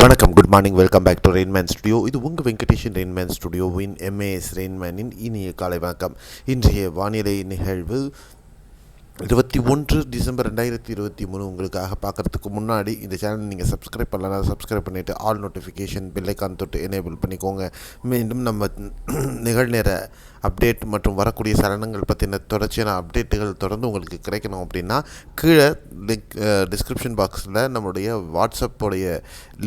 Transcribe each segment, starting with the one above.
வணக்கம் good morning welcome back to Rainman studio இது உங்கள் வெங்கடேஷன் ரெயின்மேன் ஸ்டுடியோவின் எம்ஏஎஸ் ரெயின்மேனின் இனிய காலை வணக்கம். இன்றைய வானிலை நிகழ்வு இருபத்தி ஒன்று டிசம்பர் ரெண்டாயிரத்தி இருபத்தி மூணு உங்களுக்காக பார்க்குறதுக்கு முன்னாடி இந்த சேனல் நீங்கள் சப்ஸ்கிரைப் பண்ணலாம் சப்ஸ்கிரைப் பண்ணிவிட்டு ஆல் நோட்டிஃபிகேஷன் பெல்லைக்கான் தொட்டு எனேபிள் பண்ணிக்கோங்க. மீண்டும் நம்ம நிகழ்நேர அப்டேட் மற்றும் வரக்கூடிய சலனங்கள் பற்றின தொடர்ச்சியான அப்டேட்டுகள் தொடர்ந்து உங்களுக்கு கிடைக்கணும் அப்படின்னா கீழே லிங்க் டிஸ்கிரிப்ஷன் பாக்ஸில் நம்மளுடைய வாட்ஸ்அப்போடைய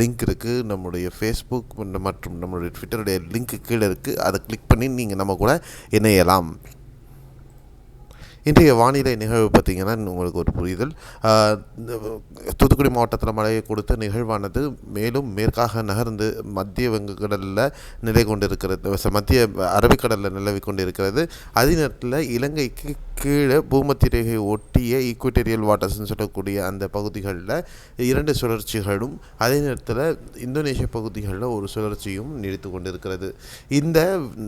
லிங்க் இருக்குது நம்மளுடைய ஃபேஸ்புக் மற்றும் நம்மளுடைய ட்விட்டருடைய லிங்க் கீழே இருக்குது அதை கிளிக் பண்ணி நீங்கள் நம்ம கூட இணையலாம். இன்றைய வானிலை நிகழ்வு பார்த்திங்கன்னா உங்களுக்கு ஒரு புரிதல். தூத்துக்குடி மாவட்டத்தில் மழையை கொடுத்த நிகழ்வானது மேலும் மேற்காக நகர்ந்து மத்திய வங்கக்கடலில் நிலை கொண்டிருக்கிறது. மத்திய அரபிக்கடலில் நிலவி கொண்டிருக்கிறது. அதே நேரத்தில் இலங்கைக்கு கீழே பூமத்தி ரேகை ஒட்டிய ஈக்குவட்டேரியல் வாட்டர்ஸ்னு சொல்லக்கூடிய அந்த பகுதிகளில் இரண்டு சுழற்சிகளும் அதே நேரத்தில் இந்தோனேஷிய பகுதிகளில் ஒரு சுழற்சியும் நீடித்து கொண்டிருக்கிறது. இந்த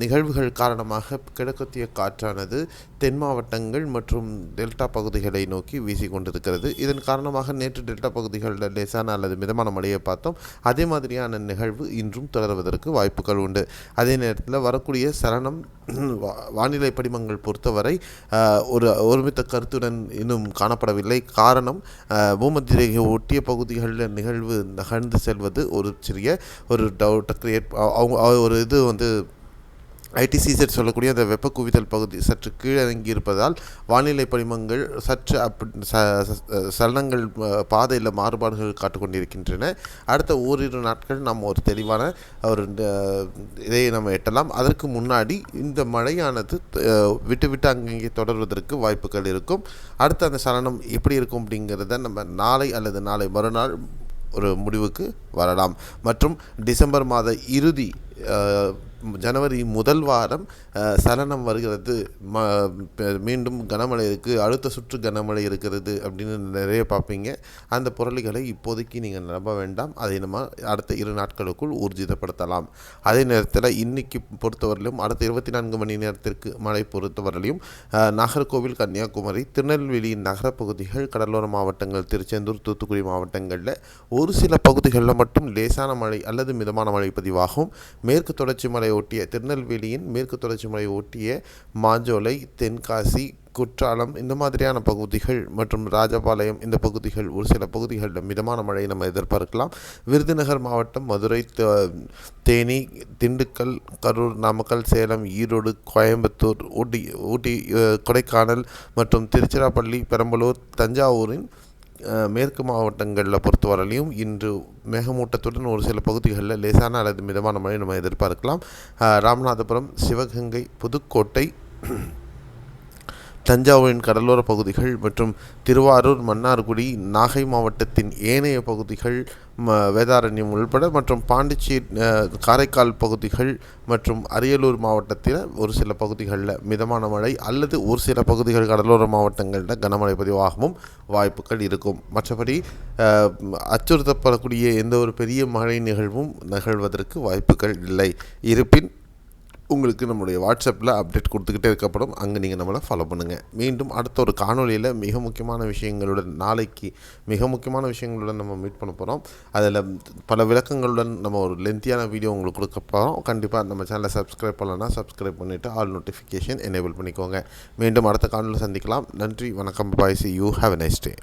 நிகழ்வுகள் காரணமாக கிழக்கத்திய காற்றானது தென் மாவட்டங்கள் மற்றும் டெல்டா பகுதிகளை நோக்கி வீசி கொண்டிருக்கிறது. இதன் காரணமாக நேற்று டெல்டா பகுதிகளில் லேசான அல்லது மிதமான மழையை பார்த்தோம். அதே மாதிரியான நிகழ்வு இன்றும் தொடர்வதற்கு வாய்ப்புகள் உண்டு. அதே நேரத்தில் வரக்கூடிய சரணம் வானிலை படிமங்கள் பொறுத்தவரை ஒரு ஒருமித்த கருத்துடன் இன்னும் காணப்படவில்லை. காரணம் பூமத்திய ஒட்டிய பகுதிகளில் நிகழ்வு நகர்ந்து செல்வது ஒரு சிறிய ஒரு டவுட்டை கிரியேட் அவங்க ஒரு இது வந்து ஐடிசிசெட் சொல்லக்கூடிய அந்த வெப்ப குவிதல் பகுதி சற்று கீழறங்கி இருப்பதால் வானிலை படிமங்கள் சற்று அப் சலனங்கள் பாதையில் மாறுபாடுகள் காட்டுக்கொண்டிருக்கின்றன. அடுத்த ஓரிரு நாட்கள் நாம் ஒரு தெளிவான ஒரு இதை நம்ம எட்டலாம். அதற்கு முன்னாடி இந்த மழையானது விட்டு விட்டு அங்கங்கே தொடர்வதற்கு வாய்ப்புகள் இருக்கும். அடுத்த அந்த சலனம் எப்படி இருக்கும் அப்படிங்கிறத நம்ம நாளை அல்லது நாளை மறுநாள் ஒரு முடிவுக்கு வரலாம். மற்றும் டிசம்பர் மாத இறுதி ஜனவரி முதல் வாரம் சலனம் வருகிறது. ம மீண்டும் கனமழை இருக்குது அடுத்த சுற்று கனமழை இருக்கிறது அப்படின்னு நிறைய பார்ப்பீங்க. அந்த பொருளிகளை இப்போதைக்கு நீங்கள் நம்ப வேண்டாம். அதை நம்ம அடுத்த இரு நாட்களுக்குள் ஊர்ஜிதப்படுத்தலாம். அதே நேரத்தில் இன்னைக்கு பொறுத்தவரையிலும் அடுத்த இருபத்தி நான்கு மணி நேரத்திற்கு மழை பொறுத்தவரையிலும் நாகர்கோவில் கன்னியாகுமரி திருநெல்வேலியின் நகரப்பகுதிகள் கடலோர மாவட்டங்கள் திருச்செந்தூர் தூத்துக்குடி மாவட்டங்களில் ஒரு சில பகுதிகளில் மட்டும் லேசான மழை அல்லது மிதமான மழை பதிவாகும். மேற்கு தொடர்ச்சி மலை ஒட்டிய திருநெல்வேலியின் மேற்கு தொடர்ச்சி மலையை ஒட்டிய மாஞ்சோலை தென்காசி குற்றாலம் இந்த மாதிரியான பகுதிகள் மற்றும் ராஜபாளையம் இந்த பகுதிகள் ஒரு சில பகுதிகளில் மிதமான மழையை நம்ம எதிர்பார்க்கலாம். விருதுநகர் மாவட்டம் மதுரை தேனி திண்டுக்கல் கரூர் நாமக்கல் சேலம் ஈரோடு கோயம்புத்தூர் ஊட்டி ஊட்டி கொடைக்கானல் மற்றும் திருச்சிராப்பள்ளி பெரம்பலூர் தஞ்சாவூரின் மேற்கு மாவட்டங்களில் பொறுத்தவரையிலையும் இன்று மேகமூட்டத்துடன் ஒரு சில பகுதிகளில் லேசான அல்லது மிதமான மழை நம்ம எதிர்பார்க்கலாம். ராமநாதபுரம் சிவகங்கை புதுக்கோட்டை தஞ்சாவூரின் கடலோர பகுதிகள் மற்றும் திருவாரூர் மன்னார்குடி நாகை மாவட்டத்தின் ஏனைய பகுதிகள் வேதாரண்யம் உள்பட மற்றும் பாண்டிச்சேரி காரைக்கால் பகுதிகள் மற்றும் அரியலூர் மாவட்டத்தில் ஒரு சில பகுதிகளில் மிதமான மழை அல்லது ஒரு சில பகுதிகள் கடலோர மாவட்டங்களில் கனமழை பதிவாகவும் வாய்ப்புகள் இருக்கும். மற்றபடி அச்சுறுத்தப்படக்கூடிய எந்த ஒரு பெரிய மழை நிகழ்வும் நிகழ்வதற்கு வாய்ப்புகள் இல்லை. இருப்பின் உங்களுக்கு நம்மளுடைய வாட்ஸ்அப்பில் அப்டேட் கொடுத்துக்கிட்டே இருக்கப்படும். அங்கே நீங்கள் நம்மளை ஃபாலோ பண்ணுங்கள் மீண்டும் அடுத்த ஒரு காணொலியில் மிக முக்கியமான விஷயங்களுடன் நாளைக்கு மிக முக்கியமான விஷயங்களுடன் நம்ம மீட் பண்ண போகிறோம் அதில் பல விளக்கங்களுடன் நம்ம ஒரு லென்த்தியான வீடியோ உங்களுக்கு கொடுக்க போகிறோம் கண்டிப்பாக நம்ம சேனலை சப்ஸ்கிரைப் பண்ணலன்னா சப்ஸ்கிரைப் பண்ணிவிட்டு ஆல் நோட்டிஃபிகேஷன் எனேபிள் பண்ணிக்கோங்க. மீண்டும் அடுத்த காணொலியில் சந்திக்கலாம். நன்றி வணக்கம் bye see you have a nice day